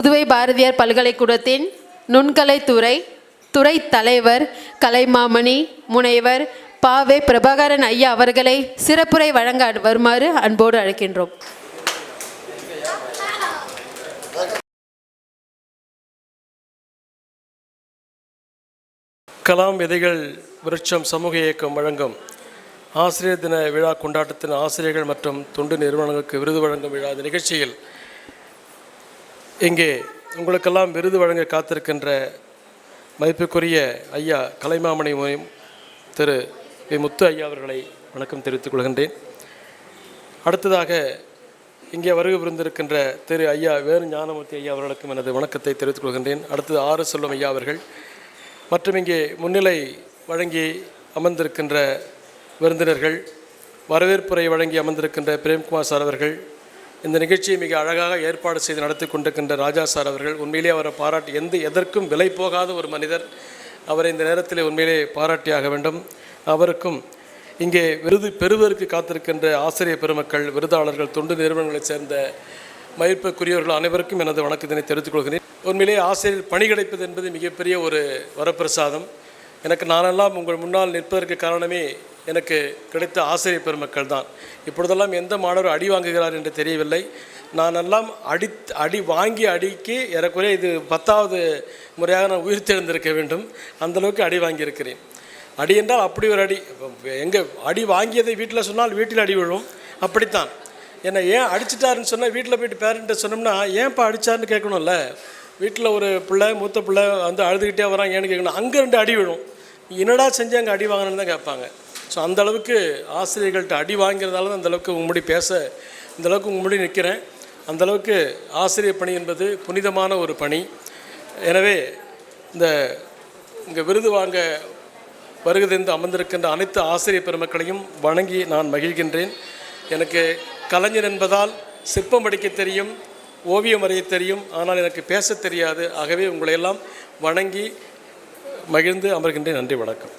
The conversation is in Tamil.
புதுவை பாரதியார் பல்கலைக்கூடத்தின் நுண்கலைத்துறை துறை தலைவர் கலைமாமணி முனைவர் பாவே பிரபாகரன் ஐயா அவர்களை சிறப்புரை வழங்க வருமாறு அன்போடு அழைக்கின்றோம். கலாம் விதைகள் விருட்சம் சமூக இயக்கம் வழங்கும் ஆசிரியர் தின விழா கொண்டாட்டத்தின் ஆசிரியர்கள் மற்றும் தொண்டு நிறுவனங்களுக்கு விருது வழங்கும் விழா இந்த நிகழ்ச்சியில் இங்கே உங்களுக்கெல்லாம் விருது வழங்க காத்திருக்கின்ற மதிப்புக்குரிய ஐயா கலைமாமணி மு- திரு வி. முத்து ஐயா அவர்களை வணக்கம் தெரிவித்துக் கொள்கின்றேன். அடுத்ததாக இங்கே வருகை புரிந்திருக்கின்ற திரு ஐயா வேறு ஞானமூர்த்தி ஐயா அவர்களுக்கும் எனது வணக்கத்தை தெரிவித்துக் கொள்கின்றேன். அடுத்தது ஆறு செல்வம் ஐயா அவர்கள். மற்றும் இங்கே முன்னிலை வழங்கி அமர்ந்திருக்கின்ற விருந்தினர்கள் வரவேற்புரை வழங்கி அமர்ந்திருக்கின்ற பிரேம்குமார் சார் அவர்கள் இந்த நிகழ்ச்சியை மிக அழகாக ஏற்பாடு செய்து நடத்தி கொண்டிருக்கின்ற ராஜா சார் அவர்கள் உண்மையிலே அவரை பாராட்டி எந்த எதற்கும் விலை போகாத ஒரு மனிதர் அவரை இந்த நேரத்தில் உண்மையிலே பாராட்டியாக வேண்டும். அவருக்கும் இங்கே விருது பெறுவதற்கு காத்திருக்கின்ற ஆசிரியர் பெருமக்கள் விருதாளர்கள் தொண்டு நிறுவனங்களைச் சேர்ந்த மயிர்ப்புக்குரியவர்கள் அனைவருக்கும் எனது வணக்கத்தினை தெரிவித்துக் கொள்கிறேன். உண்மையிலே ஆசிரியர் பணி கிடைப்பது என்பது மிகப்பெரிய ஒரு வரப்பிரசாதம். எனக்கு நானெல்லாம் உங்கள் முன்னால் நிற்பதற்கு காரணமே எனக்கு கிடைத்த ஆசிரியர் பெருமக்கள் தான். இப்பொழுதெல்லாம் எந்த மாணவர் அடி வாங்குகிறார் என்று தெரியவில்லை. நானெல்லாம் அடி அடி வாங்கி அடிக்கு ஏறக்குறைய இது பத்தாவது முறையாக நான் உயிர்த்தெழுந்திருக்க வேண்டும். அந்தளவுக்கு அடி வாங்கியிருக்கிறேன். அடி என்றால் அப்படி ஒரு அடி. எங்கே அடி வாங்கியதை வீட்டில் சொன்னால் வீட்டில் அடி விழும். அப்படித்தான். என்னை ஏன் அடிச்சிட்டாருன்னு சொன்னால் வீட்டில் போயிட்டு பேரண்ட்டை சொன்னோம்னா ஏன்ப்பா அடிச்சாருன்னு கேட்கணும்ல? வீட்டில் ஒரு பிள்ளை மூத்த பிள்ளை வந்து அழுதுகிட்டே வரான் ஏன்னு கேட்கணும். அங்கே ரெண்டு அடி விழும். என்னடா செஞ்சு அங்கே அடி வாங்கணும்னு தான் கேட்பாங்க. ஸோ அந்த அளவுக்கு ஆசிரியர்கள்ட்ட அடி வாங்கிறதால தான் அந்தளவுக்கு உங்க முடி பேச இந்தளவுக்கு உங்க முடி நிற்கிறேன் அந்த அளவுக்கு ஆசிரியர் பணி என்பது புனிதமான ஒரு பணி. எனவே இந்த இங்கே விருது வாங்க வருகிறதென்று அமர்ந்திருக்கின்ற அனைத்து ஆசிரியர் பெருமக்களையும் வணங்கி நான் மகிழ்கின்றேன். எனக்கு கலைஞர் என்பதால் சிற்பம் படிக்க தெரியும் ஓவியம் வரைய தெரியும். ஆனால் எனக்கு பேச தெரியாது. ஆகவே உங்களையெல்லாம் வணங்கி மகிழ்ந்து அமர்கின்றேன். நன்றி வணக்கம்.